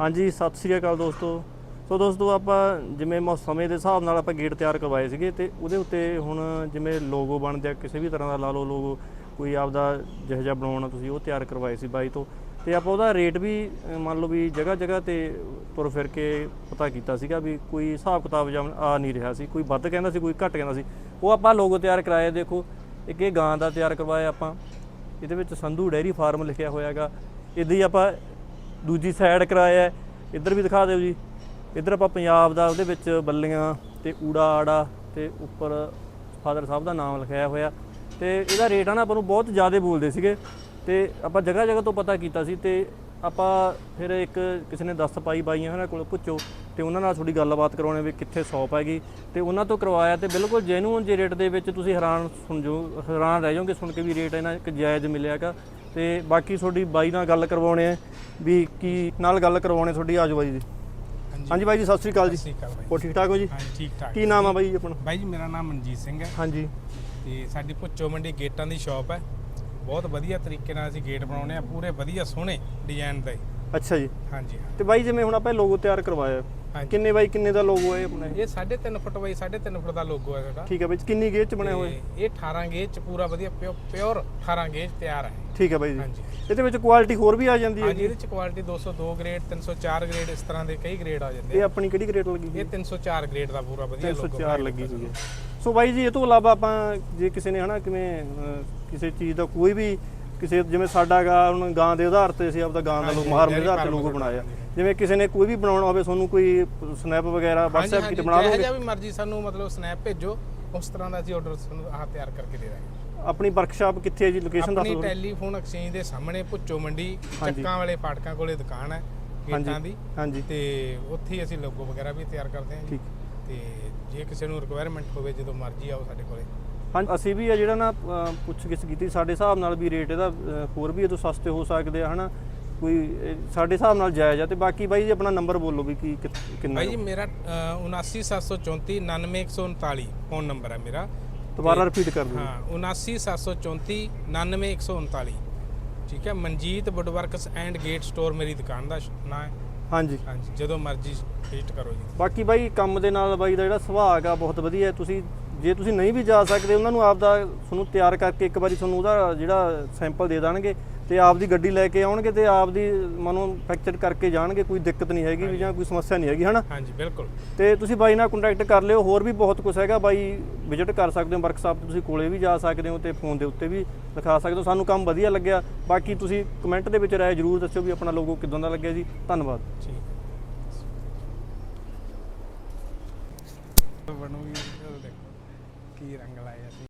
ਹਾਂਜੀ, ਸਤਿ ਸ੍ਰੀ ਅਕਾਲ ਦੋਸਤੋ। ਸੋ ਦੋਸਤੋ, ਆਪਾਂ ਜਿਵੇਂ ਮੌ- ਸਮੇਂ ਦੇ ਹਿਸਾਬ ਨਾਲ ਆਪਾਂ ਗੇਟ ਤਿਆਰ ਕਰਵਾਏ ਸੀਗੇ ਤੇ ਉਹਦੇ ਉੱਤੇ ਹੁਣ ਜਿਵੇਂ ਲੋਗੋ ਬਣਦੇ ਆ, ਕਿਸੇ ਵੀ ਤਰ੍ਹਾਂ ਦਾ ਲਾ ਲਓ ਲੋਗੋ ਕੋਈ ਆਪਦਾ ਜਿਹੋ ਜਿਹਾ ਬਣਾਉਣਾ ਤੁਸੀਂ, ਉਹ ਤਿਆਰ ਕਰਵਾਏ ਸੀ ਬਾਈ ਤੋਂ। ਤੇ ਆਪਾਂ ਉਹਦਾ ਰੇਟ ਵੀ ਮੰਨ ਲਓ ਵੀ ਜਗ੍ਹਾ ਜਗ੍ਹਾ ਤੇ ਤੁਰ ਫਿਰ ਕੇ ਪਤਾ ਕੀਤਾ ਸੀਗਾ ਵੀ ਕੋਈ ਹਿਸਾਬ ਕਿਤਾਬ ਜਾਂ ਆ ਨਹੀਂ ਰਿਹਾ ਸੀ, ਕੋਈ ਵੱਧ ਕਹਿੰਦਾ ਸੀ, ਕੋਈ ਘੱਟ ਕਹਿੰਦਾ ਸੀ। ਉਹ ਆਪਾਂ ਲੋਗੋ ਤਿਆਰ ਕਰਾਏ ਦੇਖੋ, ਇੱਕ ਇਹ ਗਾਂ ਦਾ ਤਿਆਰ ਕਰਵਾਇਆ ਆਪਾਂ। ਇਹਦੇ ਵਿੱਚ ਸੰਧੂ ਡੈਰੀ ਫਾਰਮ ਲਿਖਿਆ ਹੋਇਆ ਹੈਗਾ। ਇੱਦਾਂ ਹੀ ਆਪਾਂ ਦੂਜੀ ਸਾਈਡ ਕਰਾਇਆ ਹੈ। ਇੱਧਰ ਵੀ ਦਿਖਾ ਦਿਓ ਜੀ। ਇੱਧਰ ਆਪਾਂ ਪੰਜਾਬ ਦਾ, ਉਹਦੇ ਵਿੱਚ ਬੱਲੀਆਂ ਤੇ ਊੜਾ ਆੜਾ ਤੇ ਉੱਪਰ ਫਾਦਰ ਸਾਹਿਬ ਦਾ ਨਾਮ ਲਿਖਾਇਆ ਹੋਇਆ। ਤੇ ਇਹਦਾ ਰੇਟ ਆ ਨਾ, ਆਪਾਂ ਨੂੰ ਬਹੁਤ ਜ਼ਿਆਦਾ ਬੋਲਦੇ ਸੀਗੇ। ਤੇ ਆਪਾਂ ਜਗ੍ਹਾ ਜਗ੍ਹਾ ਤੋਂ ਪਤਾ ਕੀਤਾ ਸੀ ਤੇ ਆਪਾਂ ਫਿਰ ਇੱਕ ਕਿਸੇ ਨੇ ਦੱਸ ਪਾਈ ਬਾਈਆਂ ਉਹਨਾਂ ਕੋਲ ਪੁੱਛੋ ਤੇ ਉਹਨਾਂ ਨਾਲ ਥੋੜੀ ਗੱਲਬਾਤ ਕਰਾਉਣੇ ਵੀ ਕਿੱਥੇ ਸ਼ੌਪ ਹੈਗੀ। ਤੇ ਉਹਨਾਂ ਤੋਂ ਕਰਵਾਇਆ ਤੇ ਬਿਲਕੁਲ ਜੈਨੂਅਨ ਜੇ ਰੇਟ ਦੇ ਵਿੱਚ ਤੁਸੀਂ ਹੈਰਾਨ ਸੁਣ ਜੋ ਹੈਰਾਨ ਰਹਿ ਜਾਓਗੇ ਸੁਣ ਕੇ ਵੀ ਰੇਟ ਇਹਨਾਂ ਇੱਕ ਜਾਇਜ਼ ਮਿਲਿਆਗਾ ਤੇ ਬਾਕੀ ਤੁਹਾਡੀ ਬਾਈ ਨਾਲ ਗੱਲ ਕਰਵਾਉਣੇ ਆ ਵੀ ਕੀ ਨਾਲ ਗੱਲ ਕਰਵਾਉਣੇ ਤੁਹਾਡੀ ਆਜੋ ਬਾਈ ਜੀ ਹਾਂਜੀ। ਬਾਈ ਜੀ ਸਤਿ ਸ੍ਰੀ ਅਕਾਲ ਜੀ। ਸਤਿ ਸ਼੍ਰੀ ਅਕਾਲ ਬਾਈ ਹੋਰ ਠੀਕ ਠਾਕ ਹੋ ਜੀ? ਹਾਂਜੀ ਠੀਕ ਠਾਕ ਕੀ ਨਾਮ ਆ ਬਾਈ ਜੀ ਆਪਣਾ? ਬਾਈ ਜੀ ਮੇਰਾ ਨਾਮ ਮਨਜੀਤ ਸਿੰਘ ਹੈ। ਹਾਂਜੀ। ਤੇ ਸਾਡੀ ਭੁੱਚੋ ਮੰਡੀ ਗੇਟਾਂ ਦੀ ਸ਼ਾਪ ਹੈ। ਬਹੁਤ ਵਧੀਆ ਤਰੀਕੇ ਨਾਲ ਅਸੀਂ ਗੇਟ ਬਣਾਉਣੇ ਆ ਪੂਰੇ ਵਧੀਆ ਸੋਹਣੇ ਡਿਜ਼ਾਈਨ ਦੇ। ਅੱਛਾ ਜੀ। ਹਾਂਜੀ ਹਾਂ। ਤੇ ਬਾਈ ਜਿਵੇਂ ਹੁਣ ਆਪਾਂ ਲੋਗੋ ਤਿਆਰ ਕਰਵਾਇਆ ਹਾਂਜੀ। ਕਿੰਨੇ ਬਾਈ ਕਿੰਨੇ ਦਾ ਲੋਗੋ ਹੈ ਆਪਣਾ? ਇਹ? ਇਹ 3.5 ਫੁੱਟ ਬਾਈ 3.5 ਫੁੱਟ ਦਾ ਲੋਗੋ ਹੈ ਸਾਡਾ ਠੀਕ ਹੈ ਬਾਈ ਕਿੰਨੀ ਗੇਜ ਚ ਬਣਿਆ ਹੋਇਆ? ਹੈ? ਤੇ ਇਹ 18 ਗੇਜ ਚ ਪੂਰਾ ਵਧੀਆ ਪਿਓਰ 18 ਗੇਜ ਤਿਆਰ ਹੈ। ਠੀਕ ਹੈ ਬਾਈ ਜੀ। ਹਾਂਜੀ। ਇਹਦੇ ਵਿੱਚ ਕੁਆਲਿਟੀ ਹੋਰ ਵੀ ਆ ਜਾਂਦੀ ਹੈ ਹਾਂਜੀ ਇਹਦੇ ਚ ਕੁਆਲਿਟੀ 202 ਗ੍ਰੇਡ 304 ਗ੍ਰੇਡ ਇਸ ਤਰ੍ਹਾਂ ਦੇ ਕਈ ਗ੍ਰੇਡ ਆ ਜਾਂਦੇ ਇਹ ਆ ਆਪਣੀ ਕਿਹੜੀ ਗ੍ਰੇਡ ਲੱਗੀ ਹੋਈ ਇਹ 304 ਗ੍ਰੇਡ ਦਾ ਪੂਰਾ ਵਧੀਆ ਲੋਗੋ 304 ਲੱਗੀ ਹੋਈ ਹੈ। ਸੋ ਬਾਈ ਜੀ ਇਹ ਤੋਂ ਇਲਾਵਾ ਆਪਾਂ ਜੇ ਕਿਸੇ ਨੇ ਹਨਾ ਕਿਵੇਂ ਅਹ, ਕਿਸੇ ਚੀਜ਼ ਦਾ ਕੋਈ ਵੀ ਕਿਸੇ ਜਿਵੇਂ ਸਾਡਾ ਗਾ ਹੁਣ ਗਾਂ ਦੇ ਆਧਾਰ ਤੇ ਅਸੀਂ ਆਪਦਾ ਗਾਂ ਦਾ ਲੋਗੋ ਹਾਂਜੀ, ਮਾਰਮ ਦੇ ਆਧਾਰ ਤੇ ਲੋਗੋ ਬਣਾਇਆ। ਜਿਵੇਂ ਕਿਸੇ ਨੇ ਕੋਈ ਵੀ ਬਣਾਉਣਾ ਹੋਵੇ ਤੁਹਾਨੂੰ ਕੋਈ ਸਨੈਪ ਵਗੈਰਾ WhatsApp ਕਿਤੇ ਬਣਾ ਦੋਗੇ ਜਿਹਾ ਵੀ ਮਰਜ਼ੀ ਸਾਨੂੰ ਮਤਲਬ ਸਨੈਪ ਭੇਜੋ ਉਸ ਤਰ੍ਹਾਂ ਦਾ ਅਸੀਂ ਆਰਡਰ ਤੁਹਾਨੂੰ ਆਹ ਤਿਆਰ ਕਰਕੇ ਦੇ ਦਾਂਗੇ। ਆਪਣੀ ਵਰਕਸ਼ਾਪ ਕਿੱਥੇ ਹੈ ਜੀ? ਲੋਕੇਸ਼ਨ ਦੱਸ ਆਪਣੀ ਦਿਓ। ਟੈਲੀਫੋਨ ਐਕਸਚੇਂਜ ਦੇ ਸਾਹਮਣੇ ਭੁੱਚੋ ਮੰਡੀ। ਚੱਕਾਂ ਵਾਲੇ ਫਾਟਕਾਂ ਕੋਲੇ ਦੁਕਾਨ ਹੈ ਗੇਟਾਂ ਦੀ। ਹਾਂਜੀ। ਤੇ ਉੱਥੇ ਅਸੀਂ ਲੋਗੋ ਵਗੈਰਾ ਵੀ ਤਿਆਰ ਕਰਦੇ ਹਾਂ ਜੀ। ਠੀਕ। ਤੇ ਜੇ ਕਿਸੇ ਨੂੰ ਰਿਕੁਆਇਰਮੈਂਟ ਹੋਵੇ ਜਦੋਂ ਮਰਜ਼ੀ ਆਓ ਸਾਡੇ ਕੋਲੇ। ਹਾਂਜੀ ਅਸੀਂ ਵੀ ਆ ਜਿਹੜਾ ਨਾ ਪੁੱਛ ਗਿੱਛ ਕੀਤੀ ਸਾਡੇ ਹਿਸਾਬ ਨਾਲ ਵੀ ਰੇਟ ਇਹਦਾ ਹੋਰ ਵੀ ਇਹ ਤੋਂ ਸਸਤੇ ਹੋ ਸਕਦੇ ਆ ਹਨਾ? ਕੋਈ ਸਾਡੇ ਹਿਸਾਬ ਨਾਲ ਜਾਇਜ਼ ਆ ਤੇ ਬਾਕੀ ਬਾਈ ਜੀ ਆਪਣਾ ਨੰਬਰ ਬੋਲੋ ਵੀ ਕੀ ਕਿੰਨਾ ਭਾਈ ਜੀ ਮੇਰਾ ਅ, 79734 99139 ਫੋਨ ਨੰਬਰ ਹੈ ਮੇਰਾ। ਦੁਬਾਰਾ ਰਿਪੀਟ ਕਰ ਦਿਓ। ਹਾਂ 79734 99139 ਠੀਕ ਹੈ? Manjit woodworks and gate store ਮੇਰੀ ਦੁਕਾਨ ਦਾ ਨਾਂ ਹੈ। ਹਾਂਜੀ। ਹਾਂਜੀ ਜਦੋਂ ਮਰਜ਼ੀ ਵਿਜ਼ਿਟ ਕਰੋ ਜੀ। ਬਾਕੀ ਬਾਈ ਕੰਮ ਦੇ ਨਾਲ ਬਾਈ ਦਾ ਜਿਹੜਾ ਸੁਭਾਅ ਆ ਬਹੁਤ ਵਧੀਆ। ਹੈ ਤੁਸੀਂ ਜੇ ਤੁਸੀਂ ਨਹੀਂ ਵੀ ਜਾ ਸਕਦੇ ਉਹਨਾਂ ਨੂੰ ਆਪਦਾ ਤੁਹਾਨੂੰ ਤਿਆਰ ਕਰਕੇ ਇੱਕ ਵਾਰੀ ਤੁਹਾਨੂੰ ਉਹਦਾ ਜਿਹੜਾ ਸੈਂਪਲ ਦੇ ਦੇਣਗੇ ਤੇ ਆਪਦੀ ਗੱਡੀ ਲੈ ਕੇ ਆਉਣਗੇ ਤੇ ਆਪਦੀ ਮੈਨੂਫੈਕਚਰ ਕਰਕੇ ਜਾਣਗੇ ਕੋਈ ਦਿੱਕਤ ਨਹੀਂ ਹੈਗੀ ਵੀ ਜਾਂ ਕੋਈ ਸਮੱਸਿਆ ਨਹੀਂ ਹੈਗੀ ਹਨਾ? ਹਾਂਜੀ ਬਿਲਕੁਲ। ਤੇ ਤੁਸੀਂ ਬਾਈ ਨਾਲ ਕੰਟੈਕਟ ਕਰ ਲਿਓ ਹੋਰ ਵੀ ਬਹੁਤ ਕੁਝ ਹੈਗਾ ਬਾਈ ਵਿਜ਼ਿਟ ਕਰ ਸਕਦੇ ਹੋ ਵਰਕਸ਼ਾਪ ਤੇ ਤੁਸੀਂ ਕੋਲੇ ਵੀ ਜਾ ਸਕਦੇ ਹੋ ਤੇ ਫੋਨ ਦੇ ਉੱਤੇ ਵੀ ਦਿਖਾ ਸਕਦੇ ਹੋ ਸਾਨੂੰ ਕੰਮ ਵਧੀਆ ਲੱਗਿਆ। ਬਾਕੀ ਤੁਸੀਂ ਕਮੈਂਟ ਦੇ ਵਿੱਚ ਰਾਏ ਜਰੂਰ ਦੱਸਿਓ ਵੀ ਆਪਣਾ ਲੋਗੋ ਕਿਦਾਂ ਦਾ ਲੱਗਿਆ ਜੀ। ਧੰਨਵਾਦ। ਠੀਕ। ਬਣੂਗੀ ਦੇਖੋ। ਕੀ ਰੰਗ ਲਾਇਆ ਸੀ